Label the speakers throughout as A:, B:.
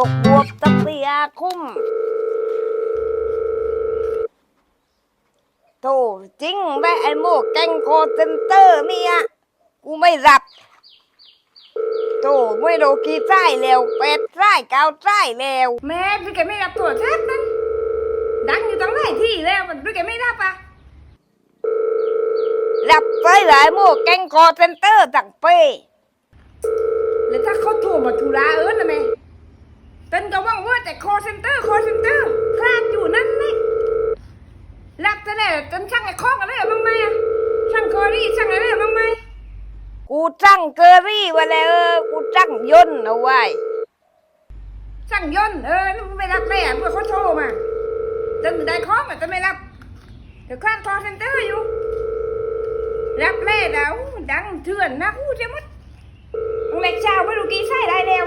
A: ลูกบวบตะเปียคุ้มโธ่จริงแม่ไอ้โมแกงโคเซนเตอร์เนี่ยกูไม่รับโธ่ไม่โดกีไส้แล้วเป็ดไส้เกาไส้แล้ว
B: แม่พี่แกไม่รับตัวแทบนั้นดังอยู่ตั้งหลายที่แล้วมันพี่แกไม่รับอะ
A: รับไปหลายโมแกงโคเซนเตอร์ตั้งเป้
B: แล้วถ้าเขาโทรมาธุระเอิญนะแม่เต้นก็ ว่างว่าแต่ call center call center คลาดอยู่นั่นนี่รับแต่แน่เต้นช่างไอ้ข้องอะไรบ้างไหมอะช่างคอรี่ช่างอะไรบ้างไหม
A: กูตั้งเกอรี่ไว้แล้วเออกูตั้งยนต์เอาไว้
B: ช่างยนต์เออนี่มึงไม่รับแม่เมื่อเขาโทรมาเต้นได้ข้องอะเต้นไม่รับเดี๋ยวคลาด call center อยู่ รับแล่แล้วดังเถื่อนนะอู้เจ้ามัดมึงเล็กเช้าไม่รู้กี่ใช่ได้แล้ว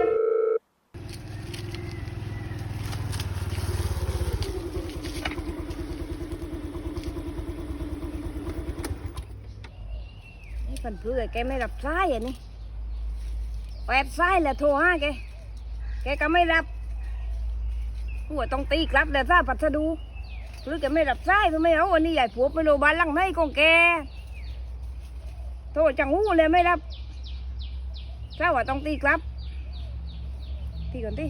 A: นี่เพันเพื่อแกไม่รับสายอะนี่แปดสายแล้วโทรหาแก แกก็ไม่รับกูว่าต้องตีกลับแล้วถ้าพัสดุหรือแกไม่รับสายหรือไม่เอาวันนี้ใหญ่ผัวไปโรงพยาบาลลังไหนของแก โทรจังหูเลยไม่รับถ้าว่าต้องตีกลับตีก่อนตี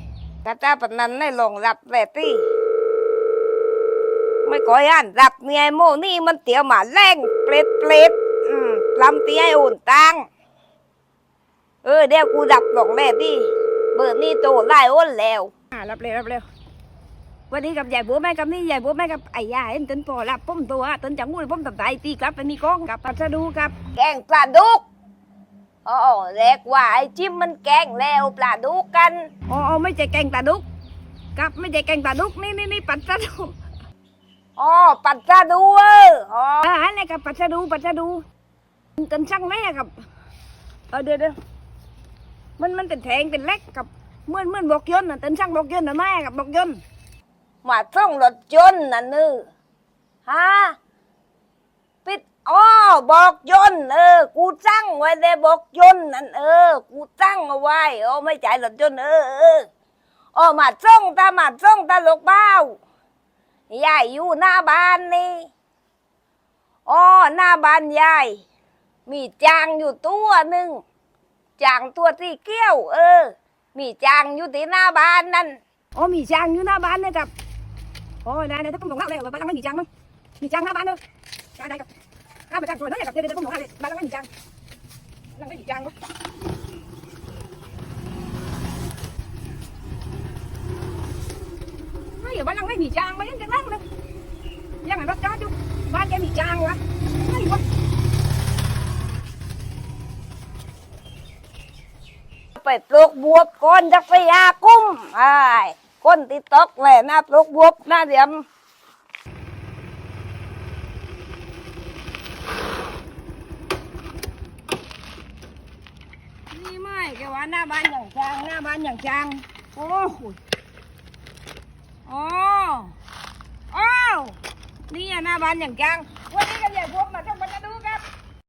A: กระจ้าปันันให้ลงรับแหละตีไม่ก่อยอ่านรับเมียโมนี่มันเตี๋ยวหมาแรงเปรตเปรต ลำเตี้ยอุ่นตังเออเดี๋ยวกูดับหลงแม่ที่เบอร์นี่โตไล่อ้นแล้ว
B: อ่ารับเร็วรับเร็ววันนี้กับยายบัวแม่กับนี่ยายบัวแม่กับไอ้ยาเอ็นเต้นพอรับป้มตัวเต้นจังงูป้มตับไตตีกลับไปนี่ก้องกับพัสดุกับ
A: แกงปลาดุกอ๋อเรียกว่าไอ้จิ้มมันแกงแล้วปลาดุกกัน
B: อ๋ออ๋อไม่ใช่แกงตาดุกกับไม่ใช่แกงตาดุกนี่นี่นี่ปัสดุ
A: อ๋อปัดปลาดูเอออ๋อ
B: อาหารนี่กับปัสดุปัสดุ เต้นช่างไหมอะกับเออเดี๋ยวเดี๋ยวมันมันเป็นแทงเป็นเล็กกับเมื่อนเมื่อนบอกยนต์น่ะเต้นช่างบอกยนต์นะแม่กับบอกยนต์
A: มาส่งรถยนต์น่ะนึฮะปิดอ๋อบอกยนต์เออกูตั้งไว้ในบอกยนต์นั่นเออ กูตั้งเอาไว้อ๋อไม่จ่ายรถยนต์เออเอออ๋อมาส่งตามาส่งตาลูกเบ้ายายอยู่หน้าบ้านนี่อ๋อหน้าบ้านยาย มีจางอยู่ตัวหนึ่งจางตัวที่เกี้ยว เออ มีจางอยู่ที่หน้าบ้านนั่น
B: อ๋อมีจางอยู่หน้าบ้านเนี่ยกับโอ้ได้ได้ถ้าผมส่งเล่าเลยว่าบ้านไม่มีจางมั้งมีจางหน้าบ้านเนอะได้ได้กับถ้าไปจางตัวนั้นกับเดี๋ยวเดี๋ยวผมส่งเล่าเลยบ้านไม่มีจางหลังไม่มีจางมั้งไม่เหรอบ้านหลังไม่มีจางไหมยังจะนั่งเลยยังไงรถจอดอยู่บ้านแกมีจางวะ ไป
A: ปลูกบวบก่อนจักไปยากุ้มไอ้ก้นติดตกแหละนะปลูกบวบน้าเดียมนี่ไม่แกว่าหน้าบ้านอย่างจางหน้าบ้านอย่างจางโอ้โหโอ๋ออ้าวนี่อะหน้าบ้านอย่างจางวันนี้ก็อย่าพวกมาท